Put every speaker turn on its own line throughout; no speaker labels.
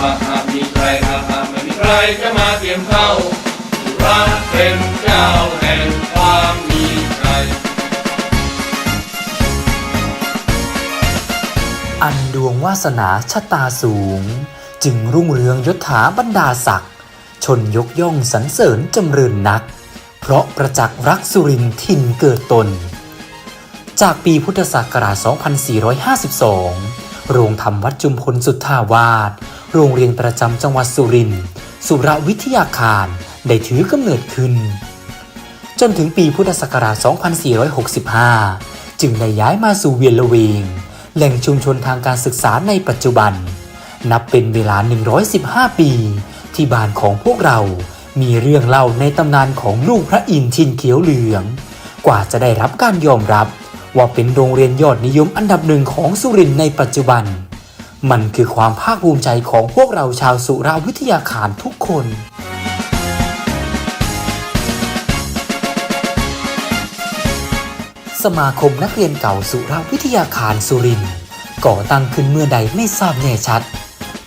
หากหากมีใครหากหากไม่มีใครจะมาเทียมเท่ารักเป็นเจ้าแห่งความมีใจ
อันดวงวาสนาชะตาสูง จึงรุ่งเรืองยศถาบรรดาศักดิ์ชนยกย่องสรรเสริญจำเริญนัก เพราะประจักษ์รักสุรินทินเกิดตน จากปีพุทธศักราช 2452 โรงธรรมวัดจุมพลสุทธาวาสโรงเรียนประจำจังหวัดสุรินทร์สุรวิทยาคารได้ถือกำเนิดขึ้น จนถึงปีพุทธศักราช 2465 จึงได้ย้ายมาสู่เวียนละเวง แหล่งชุมชนทางการศึกษาในปัจจุบัน นับเป็นเวลา 115 ปี ที่บ้านของพวกเรามีเรื่องเล่าในตำนานของลูกพระอินทร์ชินเขียวเหลือง กว่าจะได้รับการยอมรับ ว่าเป็นโรงเรียนยอดนิยมอันดับหนึ่งของสุรินทร์ในปัจจุบัน มันคือความภาคภูมิใจของพวกเราชาวสุราวิทยาคารทุกคนสมาคมนักเรียนเก่าสุราวิทยาคารสุรินทร์ก่อตั้งขึ้นเมื่อใดไม่ทราบแน่ชัด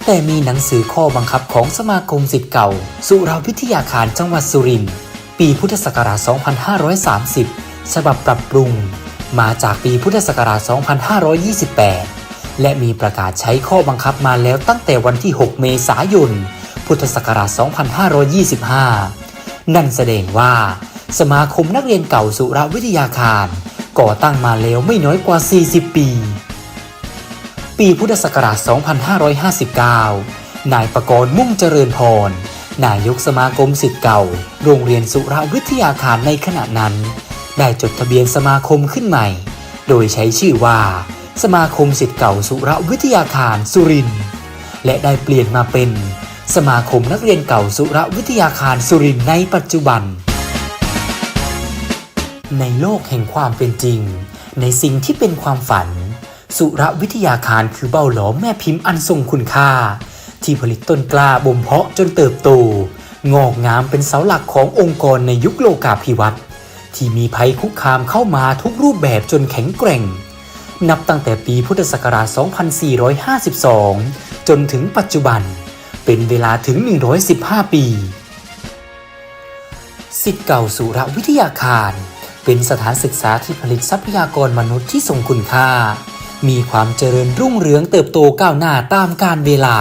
แต่มีหนังสือข้อบังคับของสมาคมสิทธิ์เก่า สุราวิทยาคารจังหวัดสุรินทร์ปีพุทธศักราช 2530 ฉบับปรับปรุง มาจากปีพุทธศักราช 2528 และมีประกาศใช้ข้อบังคับมาแล้วตั้งแต่วันที่ 6 เมษายน พุทธศักราช 2525 นั่นแสดงว่า สมาคมนักเรียนเก่าสุรวิทยาคาร ก่อตั้งมาแล้วไม่น้อยกว่า 40 ปี ปีพุทธศักราช 2559 นายประกรณ์มุ่งเจริญพรนายกสมาคมสิทธิ์เก่า โรงเรียนสุรวิทยาคารในขณะนั้น ได้จดทะเบียนสมาคมขึ้นใหม่ โดยใช้ชื่อว่า สมาคมสิทธิ์เก่าสุรวิทยาคารสุริน และได้เปลี่ยนมาเป็น สมาคมนักเรียนเก่าสุรวิทยาคารสุรินในปัจจุบัน ในโลกแห่งความเป็นจริง ในสิ่งที่เป็นความฝัน สุรวิทยาคารคือเบ้าหลอมแม่พิมพ์อันทรงคุณค่า ที่ผลิตต้นกล้าบ่มเพาะจนเติบโตงอกงามเป็นเสาหลักขององค์กรในยุคโลกาภิวัตน์ ที่มีภัยคุกคามเข้ามาทุกรูปแบบจนแข็งแกร่ง นับตั้งแต่ปีพุทธศักราช 2452 จนถึงปัจจุบัน เป็นเวลาถึง 115 ปีสิทธิ์เก่าสุรวิทยาคาร เป็นสถานศึกษาที่ผลิตทรัพยากรมนุษย์ที่ทรงคุณค่า มีความเจริญรุ่งเรืองเติบโตก้าวหน้าตามกาลเวลา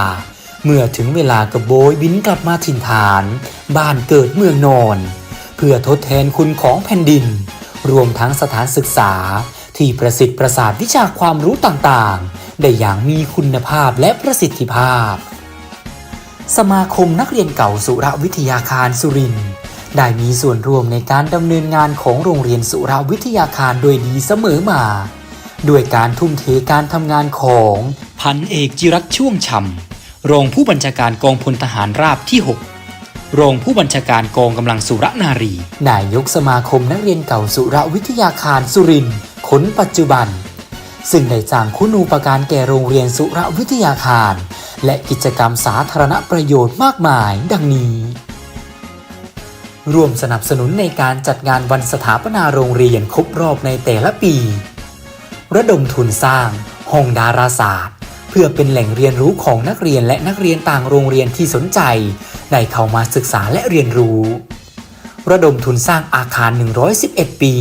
เมื่อถึงเวลากระโบยบินกลับมาถิ่นฐาน บ้านเกิดเมืองนอน พื่อทดแทนคุณของแผ่นดิน รวมทั้งสถานศึกษา ที่ประสิทธิ์ประสาทวิชาความรู้ต่างๆ ได้อย่างมีคุณภาพและประสิทธิภาพ สมาคมนักเรียนเก่าสุรวิทยาคารสุรินทร์ได้มีส่วนร่วมในการดำเนินงานของโรงเรียนสุรวิทยาคารโดยดีเสมอมาด้วยการทุ่มเทการทำงานของพันเอกจิรัตช่วงชำรองผู้บัญชาการกองพลทหารราบที่ 6 รองผู้บัญชาการกองกำลังสุรนารี นายกสมาคมนักเรียนเก่าสุรวิทยาคารสุรินทร์คนปัจจุบัน ซึ่งได้สร้างคุณูปการแก่โรงเรียนสุรวิทยาคาร และกิจกรรมสาธารณประโยชน์มากมาย ดังนี้ ร่วมสนับสนุนในการจัดงานวันสถาปนาโรงเรียนครบรอบในแต่ละปี ระดมทุนสร้าง ห้องดาราศาสตร์ เพื่อเป็นแหล่งเรียนรู้ของนักเรียนและนักเรียนต่างโรงเรียนที่สนใจ ได้เข้ามาศึกษาและเรียนรู้ ระดมทุนสร้างอาคาร 111 ปี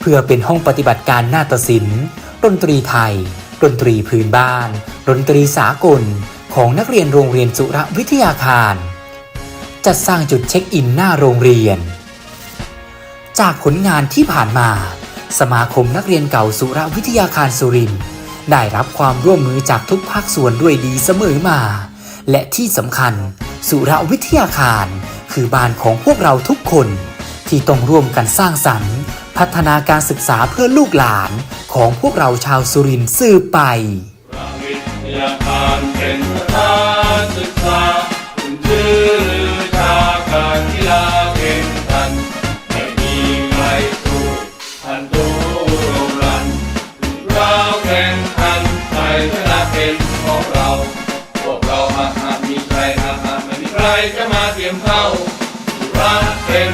เพื่อเป็นห้องปฏิบัติการนาฏศิลป์ดนตรีไทย ดนตรีพื้นบ้าน ดนตรีสากล ของนักเรียนโรงเรียนสุรวิทยาคาร จัดสร้างจุดเช็คอินหน้าโรงเรียน จากผลงานที่ผ่านมา สมาคมนักเรียนเก่าสุรวิทยาคารสุรินทร์ได้รับความร่วมมือจากทุกภาคส่วนด้วยดีเสมอมา และที่สำคัญ สุรวิทยาคาร คือบ้านของพวกเราทุกคน ที่ต้องร่วมกันสร้างสรรค์ พัฒนาการศึกษาเพื่อลูกหลานของพวกเราชาวสุรินทร์สืบไป
ใครจะมาเสียมเข้ารักเป็น